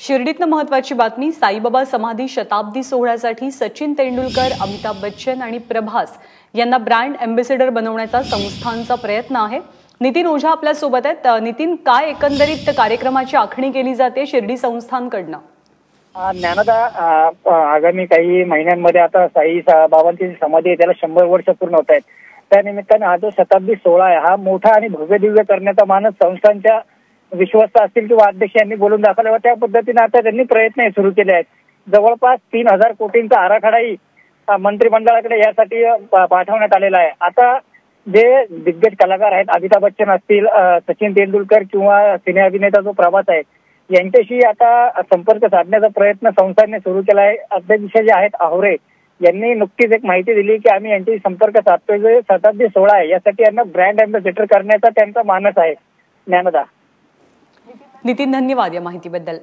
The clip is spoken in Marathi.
शिर्डीतनं महत्वाची बातमी साईबाबा समाधी शताब्दी सोहळ्यासाठी सचिन तेंडुलकर अमिताभ बच्चन आणि प्रभास यांना ब्रँड अँबेसेडर बनवण्याचा संस्थांचा प्रयत्न आहे. नितीन ओझा आपल्यासोबत आहेत नितीन काय एकंदरीत कार्यक्रमाची आखणी केली जाते शिर्डी संस्थांकडनं? ज्ञानदा आगामी काही महिन्यांमध्ये आता साई बाबांची समाधी त्याला शंभर वर्ष पूर्ण होत आहेत. त्या निमित्ताने हा जो शताब्दी सोहळा आहे हा मोठा आणि भव्य दिव्य करण्याचा मानस संस्थांच्या विश्वस्त असतील किंवा अध्यक्ष यांनी बोलून दाखवला व त्या पद्धतीने आता त्यांनी प्रयत्न सुरू केले आहेत. जवळपास तीन हजार कोटींचा आराखडाही मंत्रिमंडळाकडे यासाठी पाठवण्यात आलेला आहे. आता जे दिग्गज कलाकार आहेत अमिताभ बच्चन असतील सचिन तेंडुलकर किंवा सिने अभिनेता जो प्रभात आहे यांच्याशी आता संपर्क साधण्याचा प्रयत्न संस्थांनी सुरू केला आहे. अध्यक्ष जे आहेत आहोरे यांनी नुकतीच एक माहिती दिली की आम्ही यांच्याशी संपर्क साधतोय. जो शताब्दी सोहळा आहे यासाठी यांना ब्रँड अँबॅसेडर करण्याचा त्यांचा मानस आहे. ज्ञानदा. नितीन धन्यवाद या माहितीबद्दल.